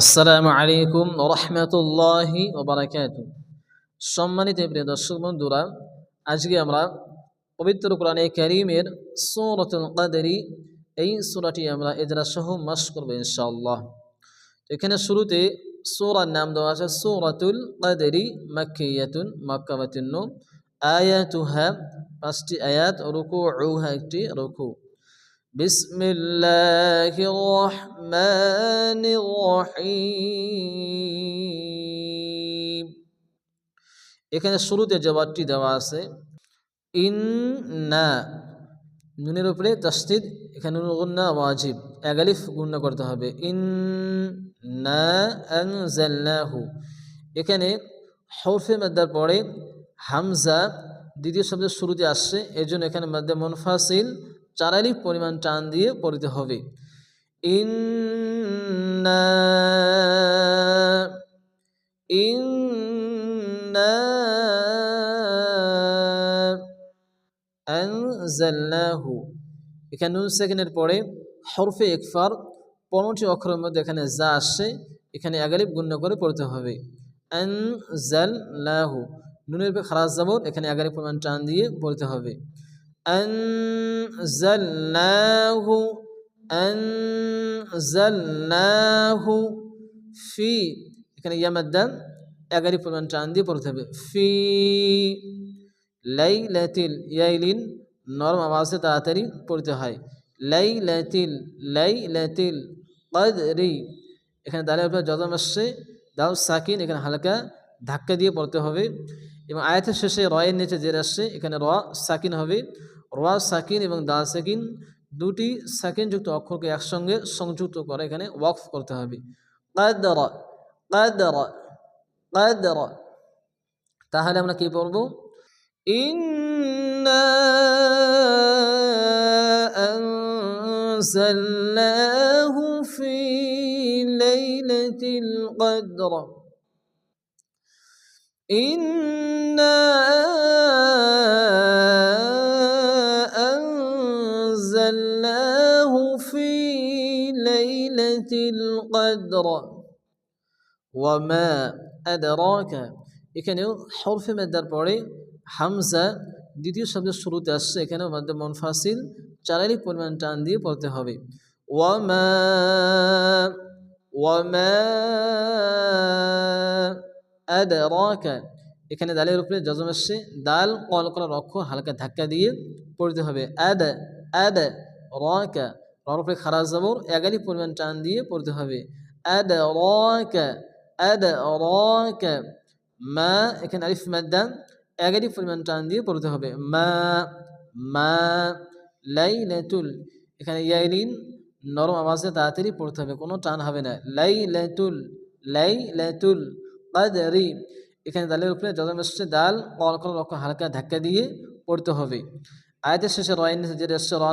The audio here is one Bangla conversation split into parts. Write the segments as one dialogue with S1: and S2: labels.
S1: আসসালামু আলাইকুম রহমতুল্লাহি ওবরাকাত সম্মানিত প্রিয় দর্শক বন্ধুরা, আজকে আমরা পবিত্র কোরআনে করিমের সূরাতুল কদরি, এই সূরাটি আমরা এজরা সহ মাস করব ইনশাআল্লাহ। এখানে শুরুতে সূরার নাম দেওয়া আছে, সূরাতুল কদরি মাক্কিয়াতুন মাক্কাবাতুন আয়াতুহা, পাঁচটি আয়াত, রুকুউহা একটি রুকু। بسم الله الرحمن الرحيم এখানে শুরুতে জবাবটি দেওয়া আছে ইন্না নুনের উপরে তসদিদ এখানে নুন গুন্না ওয়াজিব এগালিফ গুণ্য করতে হবে ইন না আনজালনাহু এখানে হরফে মাদ্দার পরে হামজা দ্বিতীয় শব্দের শুরুতে আসছে এর জন্য এখানে মধ্যে মুনফাসিল চারালি পরিমাণ টান দিয়ে পড়তে হবে। ইন্না ইন্না আনজালনাহু। এখানে নুন সেকেন্ডের পরে হরফে একফার পনেরোটি অক্ষরের মধ্যে এখানে যা আসছে, এখানে এগালিব গুণ্য করে পড়তে হবে। আনজালনাহু। নুনের পরে খারাজ জাবর এখানে এগালিব পরিমাণ টান দিয়ে পড়তে হবে। أنزلناه أنزلناه في এখানে ইয়ামাদ্দান এগারি পরিমাণ টান দিয়ে পড়তে হবে ফি লাই লাতিল ইয়াইলিন নরম আওয়াজে তাড়াতাড়ি পড়তে হয় লাই লাতিল লাই লাতিল কদরি এখানে দালের উপরে যদম আসছে দাও সাকিন এখানে হালকা ধাক্কা দিয়ে পড়তে হবে এবং আয়াতের শেষে রয়ের নিচে যে আসছে এখানে র সাকিন হবে রা সাকিন এবং দা সাকিন দুটি সাকিনযুক্ত অক্ষরকে একসঙ্গে সংযুক্ত করে এখানে ওয়াকফ করতে হবে কাদরা কাদরা কাদরা তাহলে আমরা কি পড়ব ইন্না أنزلناه في ليلة القدر إنا القدر وما أدراك এখানেও হরফে মেদার পরে হামজা দ্বিতীয় শব্দের শুরুতে আসছে এখানেও মধ্যে মনফাসিল চারালি পরিমাণ টান দিয়ে পড়তে হবে ওয়ামা ওয়ামা আদরাকা এখানে দালের উপরে যজম আসছে দাল কল করার অক্ষর হালকা ধাক্কা দিয়ে পড়তে হবে আদ আদ রাকা উপরে খারাজ জবর এগারি পরিমাণ টান দিয়ে পড়তে হবে। আদ রাকা আদ রাকা মা, এখানে আলিফ মাদ্দা, এগারি পরিমাণ টান দিয়ে পড়তে হবে। মা মা, লাইলাতুল, এখানে ইয়াইলিন নরম আওয়াজে তাড়াতাড়ি পড়তে হবে, কোনো টান হবে না। লাইলাতুল লাইলাতুল কাদরি, এখানে দালের উপরে যদম এসছে দাল কল কল হালকা ধাক্কা দিয়ে পড়তে হবে। আয়তের শেষে রয়েন যেটা এসছে র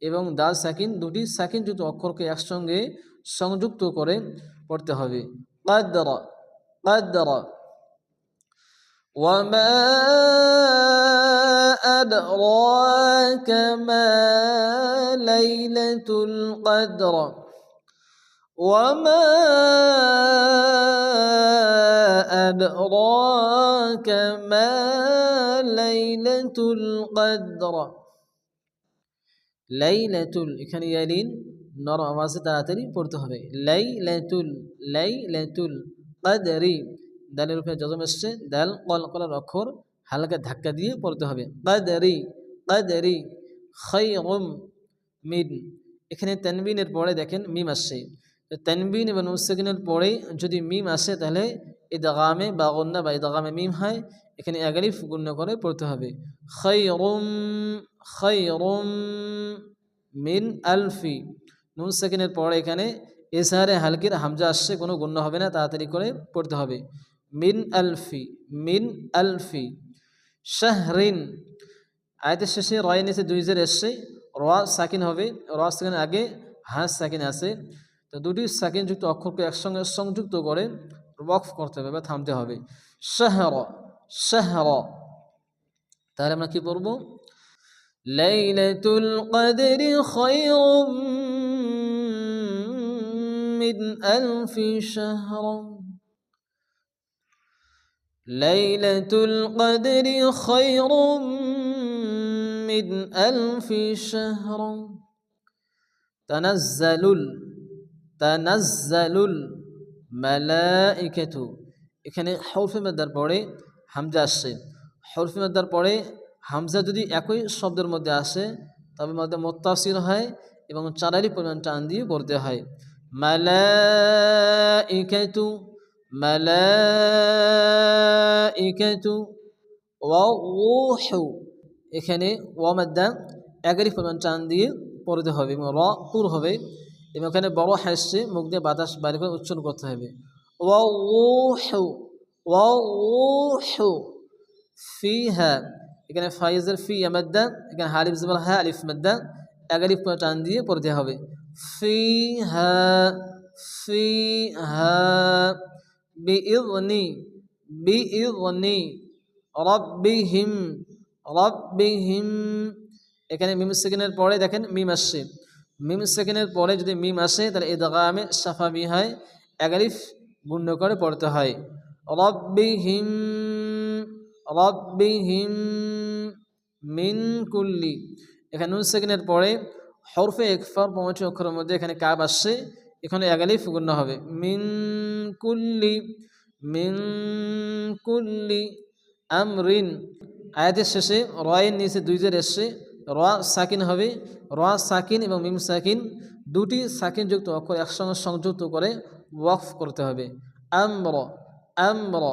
S1: এবং দাল সাকিন দুটি সাকিন যুক্ত অক্ষরকে একসঙ্গে সংযুক্ত করে পড়তে হবে قدر قدر وما أدراك ما ليلة القدر وما أدراك ما ليلة القدر লাইলাতুল এখানে ইয়ালিন নরম আওয়াজে তাড়াতাড়ি পড়তে হবে। লাইলাতুল লাইলাতুল কাদরি দালের উপরে যজম এসছে, দাল কল কলার অক্ষর হালকা ধাক্কা দিয়ে পড়তে হবে। কাদরি কাদরি খাইরুম মিন এখানে তানবিনের পরে দেখেন মিম আসছে। তানবিন এবং নুসেকিনের পরে যদি মিম আসে, তাহলে ইদগামে বা গন্না বা ইদগামে মিম হয়। এখানে এগারিফ গুণ্য করে পড়তে হবে। খৈরুম খৈরুম মিন আলফি। নুন সেকেন্ডের পরে এখানে এসারে হালকির হামজা আসছে, কোনো গুণ্য হবে না, তাড়াতাড়ি করে পড়তে হবে। মিন আলফি মিন আলফি। শাহরিন, আয়তের শেষে রয় নিচে দুই জের এসছে, র সাকিন হবে, র সাকিন আগে হাঁস সাকিন আছে। তো দুটি সাকিনযুক্ত অক্ষরকে একসঙ্গে সংযুক্ত করে ওয়াকফ করতে হবে বা থামতে হবে। শাহর শাহর। তাহলে আমরা কি পড়ব? লাইলাতুল কদরি খায়রুম من ألف شهر ليلة القدر خير من ألف شهر تنزل تنزل الملائكة এখানে হরফে মেদার পরে হামজা আসছে হরফে মেদার পরে হামজা যদি একই শব্দের মধ্যে আসে, তবে মধ্যে মোত্তাসির হয় এবং চারারি পরিমাণ টান দিয়ে করতে হয়। মালাইকাতু মালাইকাতু ওয়াহু এখানে ওয়া মাদ্দা এগারি পরিমাণ টান দিয়ে পড়তে হবে এবং র পুর হবে এবং এখানে বড় হাসছে, মুখ দিয়ে বাতাস বাইরে করে উচ্চারণ করতে হবে। ওয়াহু ওয়াহু ফিহা এখানে ফাইজের ফি মাদ্দা, এখানে হালিফ জবর হা আলিফ মাদ্দা এগালিফ করে টান দিয়ে পড়তে হবে। ফি হা ফি হা, বিইযনি বিইযনি, রব্বিহিম রব্বিহিম। এখানে মিম সেকেন্ডের পরে দেখেন মিম আসছে। মিম সেকেন্ডের পরে যদি মিম আসে, তাহলে এই দাগামে সাফাবি হয় এগালিফ গুণ্য করে পড়তে হয়। রব্বিহিম রব্বিহিম। মিন কুল্লি। এখানে নুন সেকেন্ডের পরে হরফে একফার পঁয়ত্রিশ অক্ষরের মধ্যে এখানে কাব আসছে। এখানে এগালিফ গুণ্য হবে। মিন কুল্লি। মিন কুল্লি আমরিন। আয়াতের শেষে রয়ের নিচে দুই জের এসছে। র সাকিন হবে। র সাকিন এবং মিম সাকিন দুটি সাকিনযুক্ত অক্ষর একসঙ্গে সংযুক্ত করে ওয়াকফ করতে হবে। আমর। আমর।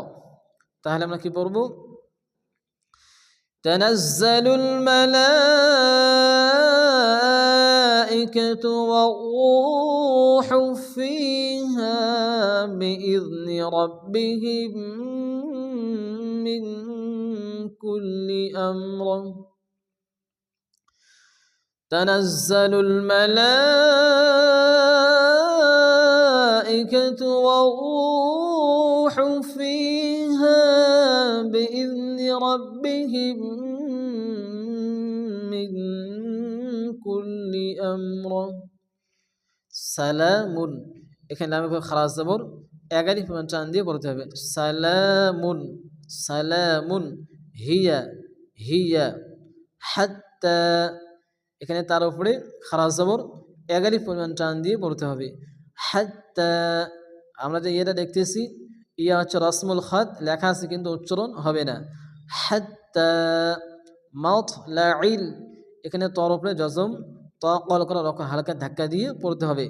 S1: তাহলে আমরা কি পড়ব? تنزل الملائكة والروح فيها بإذن ربهم من كل أمر. تنزل الملائكة والروح ربهم من كل أمر সালামুন এখানে আমি খারাজ জবর এগারি পরিমাণ টান দিয়ে পড়তে হবে সালামুন সালামুন হিয়া হিয়া হাত্তা এখানে তার উপরে খারাজ জবর এগারি পরিমাণ টান দিয়ে পড়তে হবে হাত্তা আমরা যে ইয়েটা দেখতেছি ইয়া হচ্ছে রসমুল খাত লেখা আছে কিন্তু উচ্চারণ হবে না মাউথ এখানে তর জজম ত কল করা রকম হালকা ধাক্কা দিয়ে পড়তে হবে।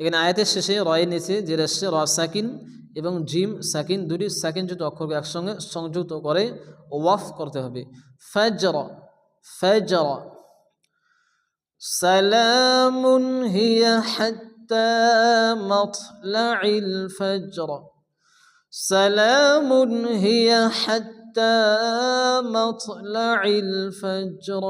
S1: এখানে আয়াতের শেষে রয়ের নিচে যে রেসে র সাকিন এবং জিম সাকিন, দুটি সাকিন যুক্ত অক্ষরকে একসঙ্গে সংযুক্ত করে, ওয়াফ করতে হবে। ফাজর ফাজর। সালামুন হিয়া হাত্তা মাতলাইল ফাজর সালামুন হিয়া হাত্তা মাতলাইল ফাজর